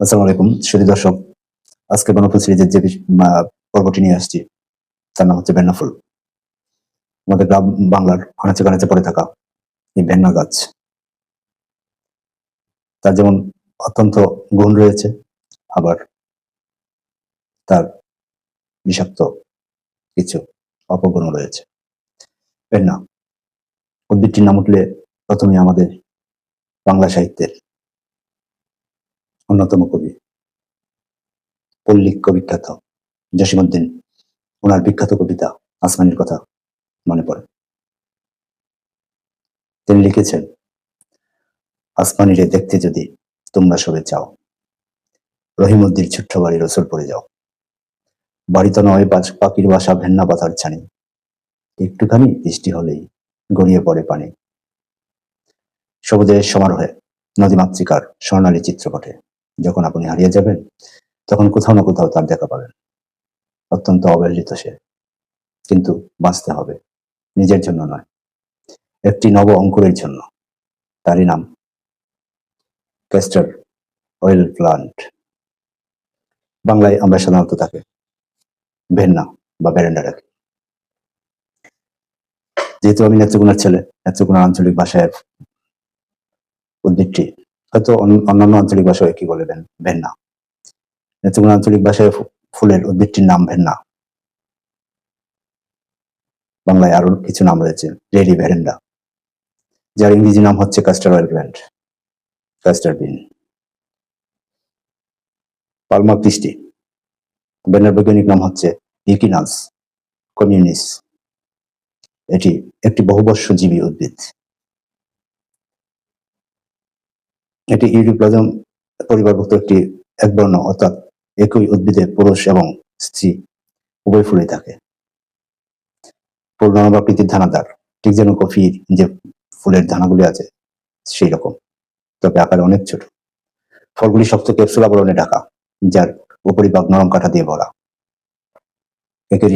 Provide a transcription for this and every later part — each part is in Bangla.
আসসালামু আলাইকুম সুধী দর্শক। আজকে বনফুল সিরিজের যে পর্বটি নিয়ে আসছি, তার নাম হচ্ছে বেন্নাফুল আমাদের গ্রাম বাংলার আনাচে কানাচে পড়ে থাকা এই বেন্না গাছ। তার যেমন অত্যন্ত গুণ রয়েছে, আবার তার বিষাক্ত কিছু অপগুণও রয়েছে। বেন্না, উদ্ভিদটির নাম উঠলে প্রথমে আমাদের বাংলা সাহিত্যের অন্যতম কবি। পল্লিক কবিখ্যাত জসিমুদ্দিন ওনার বিখ্যাত কবিতা আসমানির কথা মনে পড়ে। তিনি লিখেছেন, আসমানিরে দেখতে যদি তোমরা সবে চাও, রহিমুদ্দির ছোট্ট বাড়ির ওসর পড়ে যাও। বাড়িতে নয় পাখির বাসা ভেন্না পাতার ছানি। একটুখানি বৃষ্টি হলেই গড়িয়ে পড়ে পানি। সবুজের সমারোহে নদীমাতৃকার স্বর্ণালী চিত্রপটে যখন আপনি হারিয়ে যাবেন, তখন কোথাও না কোথাও তার দেখা পাবেন। অত্যন্ত অবহেলিত সে। কিন্তু বাঁচতে হবে। নিজের জন্য নয়। একটি নব অঙ্কুরের জন্য। তারই নাম ক্যাস্টার অয়েল প্লান্ট। বাংলায় আমরা সাধারণত তাকে ভেন্না বা বেরেন্ডা রাখি যেহেতু আমি নেত্রকোনার ছেলে, নেত্রকোনার আঞ্চলিক ভাষায় উদ্ভিদটি হয়তো অন্য- অন্যান্য আঞ্চলিক ভাষায় কি বলে ভেন্না। নেত্রকোনা আঞ্চলিক ভাষায় ফুলের উদ্ভিদটির নাম ভেন্না। বাংলায় আরও কিছু নাম রয়েছে রেডি ভেরেন্ডা, যার ইংরেজি নাম হচ্ছে কাস্টার প্ল্যান্ট কাস্টার বিন। পালমা ক্রিস্টি বেনার বৈজ্ঞানিক নাম হচ্ছে ইকিনাস কমিউনিস। এটি একটি বহুবর্ষজীবী উদ্ভিদ। এটি ইউরিপ্লাজম পরিবারভুক্ত একটি একবর্ণ অর্থাৎ একই উদ্ভিদে পুরুষ এবং স্ত্রী উভয় ফুলে থাকে পূর্ণ আকৃতির দানাদার ঠিক যেন কফির যে ফুলের দানাগুলি আছে, সেই রকম। তবে আকারে অনেক ছোট। ফলগুলি শক্ত ক্যাপসুল আবরণে ঢাকা, যার উপরিভাগ নরম কাঠা দিয়ে ভরা। একে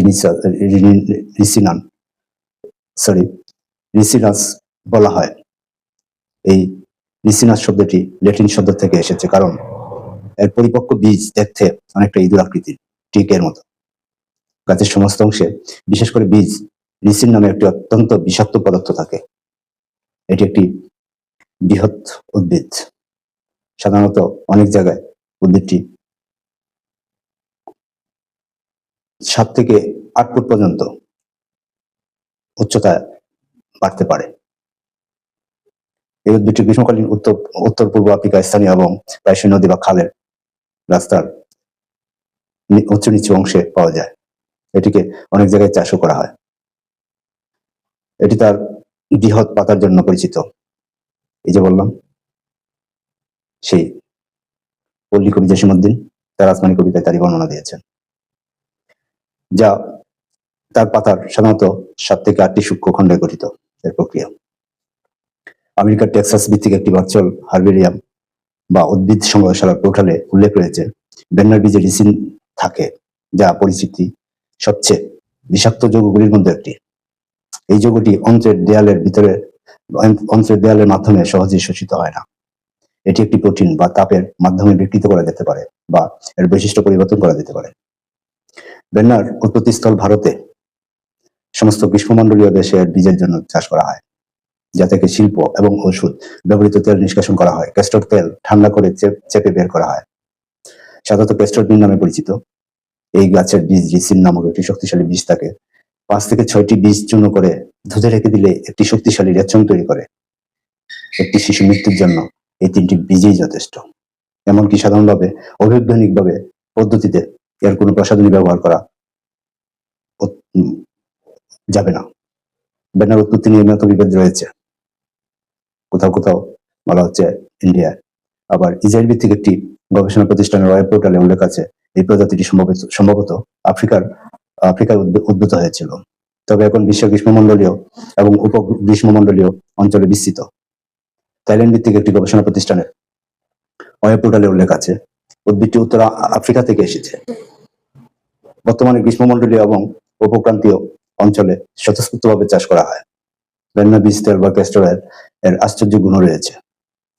রিসিনান, সরি, রিসিনাস বলা হয়। এই রিসিনাস শব্দটি ল্যাটিন শব্দ থেকে এসেছে, কারণ এর পরিপক্ক বীজ দেখতে অনেকটা ইঁদুর আকৃতির টিকের মতো। গাছের সমস্ত অংশে, বিশেষ করে বীজ রিসিন নামে একটি অত্যন্ত বিষাক্ত পদার্থ থাকে। এটি একটি বৃহৎ উদ্ভিদ। সাধারণত অনেক জায়গায় উদ্ভিদটি সাত থেকে আট ফুট পর্যন্ত উচ্চতা বাড়তে পারে। এই উদ্ভিদটি গ্রীষ্মকালীন উত্তর উত্তর পূর্ব আফ্রিকা, স্থানীয় এবং প্রায়শই নদী বা খালের রাস্তার নি- উঁচু নিচু অংশে পাওয়া যায়। এটিকে অনেক জায়গায় চাষও করা হয়। এটি তার বৃহৎ পাতার জন্য পরিচিত। এই যে বললাম, সেই পল্লী কবি জসিমুদ্দিন তার আসমানি কবিতায় তারই বর্ণনা দিয়েছেন, যা তার পাতার সাধারণত সাত থেকে আটটি সূক্ষ্ম খণ্ডে গঠিত এর প্রক্রিয়া। আমেরিকার টেক্সাস ভিত্তিক একটি ভার্চুয়াল হার্বেরিয়াম বা উদ্ভিদ সংগ্রহশালার পোর্টালে উল্লেখ রয়েছে। বেন্নার বীজে রিসিন থাকে, যা পরিচিতি সবচেয়ে বিষাক্ত যৌগগুলির মধ্যে একটি। এই যৌগটি অন্ত্রের দেয়ালের ভিতরে, অন্ত্রের দেয়ালের মাধ্যমে সহজেই শোষিত হয় না। এটি একটি প্রোটিন বা তাপের মাধ্যমে বিকৃত করা যেতে পারে বা এর বৈশিষ্ট্য পরিবর্তন করা যেতে পারে। বেন্নার উৎপত্তিস্থল ভারতে সমস্ত গ্রীষ্মমণ্ডলীয় দেশে এর বীজের জন্য চাষ করা হয়। যা থেকে শিল্প এবং ওষুধ ব্যবহৃত তেল নিষ্কাশন করা হয়। ক্যাস্টর তেল ঠান্ডা করে চেপে বের করা হয়। সাধারণত ক্যাস্টর বিন নামে পরিচিত। এই গাছের বীজ রিসিন নামক একটি শক্তিশালী বীজ থাকে পাঁচ থেকে ছয়টি বীজ চূর্ণ করে ধুতে রেখে দিলে একটি শক্তিশালী রেচন তৈরি করে। একটি শিশু মৃত্যুর জন্য এই তিনটি বীজই যথেষ্ট। এমনকি সাধারণভাবে অবৈজ্ঞানিকভাবে পদ্ধতিতে এর কোনো প্রসাধনী ব্যবহার করা যাবে না। বেনার উৎপত্তি নিয়ে বিভেদ রয়েছে। কোথাও কোথাও বলা হচ্ছে ইন্ডিয়া আবার ইসরায়েল ভিত্তিক একটি গবেষণা প্রতিষ্ঠানের ওয়েব পোর্টালে উল্লেখ আছে, এই প্রজাতিটি সম্ভবত সম্ভবত আফ্রিকার, আফ্রিকায় উদ্ভূত হয়েছিল। তবে এখন বিশ্ব গ্রীষ্মমন্ডলীয় এবং উপ গ্রীষ্মমণ্ডলীয় অঞ্চলে বিস্তৃত। থাইল্যান্ড ভিত্তিক একটি গবেষণা প্রতিষ্ঠানের ওয়েব পোর্টালে উল্লেখ আছে, উদ্ভিদটি উত্তর আফ্রিকা থেকে এসেছে। বর্তমানে গ্রীষ্মমণ্ডলীয় এবং উপক্রান্তীয় অঞ্চলে স্বতঃস্ফূর্তভাবে চাষ করা হয়। বেন্না বীজ তেল বা ক্যাস্টর অয়েল এর আশ্চর্য গুণ রয়েছে।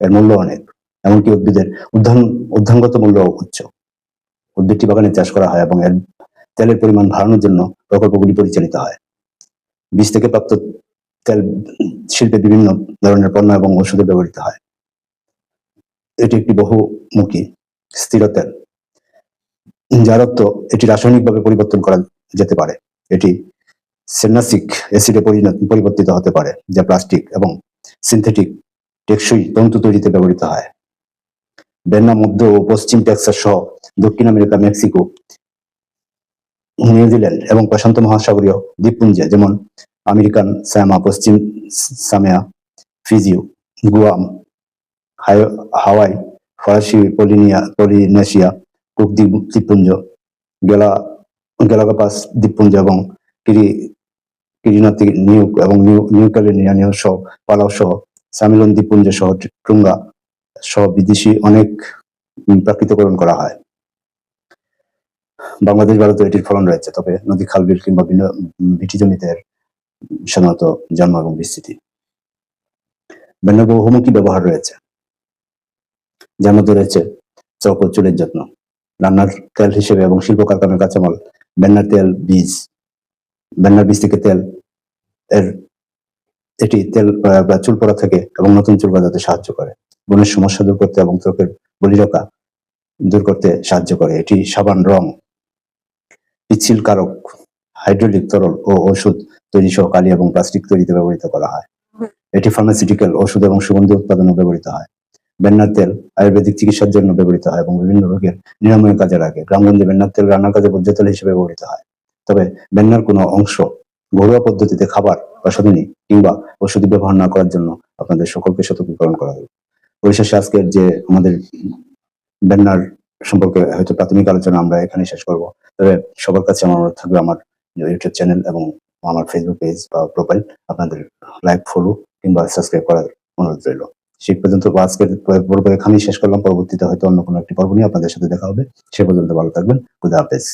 এর মূল্য অনেক, এমনকি উদ্ভিদের উদ্যান উদ্যানগত মূল্য উচ্চ। উদ্ভিদটি বাগানে চাষ করা হয় এবং এর তেলের পরিমাণ বাড়ানোর জন্য প্রকল্পগুলি পরিচালিত হয়। বীজ থেকে প্রাপ্ত তেল শিল্পে বিভিন্ন ধরনের পণ্য এবং ওষুধে ব্যবহৃত হয়। এটি একটি বহুমুখী, স্থির তেল, যার অর্থ এটি রাসায়নিকভাবে পরিবর্তন করা যেতে পারে। এটি সেনাসিক অ্যাসিডে পরিবর্তিত হতে পারে, যা প্লাস্টিক এবং সিনথেটিক টেকসই তন্তু তৈরিতে ব্যবহৃত হয়। বেন্না মধ্য ও পশ্চিম টেক্সাস সহ দক্ষিণ আমেরিকা, মেক্সিকো, নিউজিল্যান্ড এবং প্রশান্ত মহাসাগরীয় দ্বীপপুঞ্জে, যেমন আমেরিকান স্যামা, পশ্চিম সামিয়া ফিজিও, গুয়াম হাওয়াই, ফরাসি পলিনিয়া, পলিনেশিয়া, কুক দ্বীপ- দ্বীপপুঞ্জ, গেলা, গেলাগাপাস দ্বীপপুঞ্জ এবং কিরি কিরিনাতি নিউ এবং নিউ সহ, পালাও সহ সামিলন দ্বীপপুঞ্জ সহ টুঙ্গা সহ, বিদেশি অনেক করা হয়। বাংলাদেশ ভারতে এটির ফলন রয়েছে, তবে নদী, খাল, বিল কিংবা ভিন্ন জমিতে সাধারণত জন্ম এবং বিস্তৃতি। ভিন্ন বহুমুখী ব্যবহার রয়েছে? যার মধ্যে রয়েছে চক ও চুলের যত্ন। রান্নার তেল হিসেবে এবং শিল্প কারখানার কাঁচামাল, বেন্নার তেল, বীজ বেন্নার বীজ থেকে তেল, এর এটি তেল বা চুল পড়া থেকে এবং নতুন চুল গজাতে সাহায্য করে। বনের সমস্যা দূর করতে এবং ত্বকের বলিরকা দূর করতে সাহায্য করে। এটি সাবান, রং, পিচ্ছিল কারক, হাইড্রোলিক তরল ও ওষুধ তৈরি সহ কালি এবং প্লাস্টিক তৈরিতে ব্যবহৃত করা হয়। এটি ফার্মাসিউটিক্যাল ওষুধ এবং সুগন্ধি উৎপাদনে ব্যবহৃত হয়। বেন্নার তেল আয়ুর্বেদিক চিকিৎসার জন্য ব্যবহৃত হয় এবং বিভিন্ন রোগের নিরাময় কাজে লাগে গ্রামগঞ্জে বেন্নার তেল রান্নার কাজে ভোজ্য তেল হিসেবে ব্যবহৃত হয়। তবে বেন্নার কোনো অংশ ঘরোয়া পদ্ধতিতে খাবার, প্রসাধনী কিংবা ওষুধি ব্যবহার না করার জন্য আপনাদের সকলকে সতর্কীকরণ করা হবে পরিশেষে আজকের যে আমাদের বেন্নার সম্পর্কে হয়তো প্রাথমিক আলোচনা আমরা এখানে শেষ করব। তবে সবার কাছে আমার অনুরোধ থাকবে আমার ইউটিউব চ্যানেল এবং আমার ফেসবুক পেজ বা প্রোফাইল আপনাদের লাইক ফলো কিংবা সাবস্ক্রাইব করার অনুরোধ রইল। সেই পর্যন্ত বা আজকের পর্ব এখানেই শেষ করলাম। পরবর্তীতে হয়তো অন্য কোনো একটি পর্ব নিয়ে আপনাদের সাথে দেখা হবে। সে পর্যন্ত ভালো থাকবেন। খুদা হাফেজ।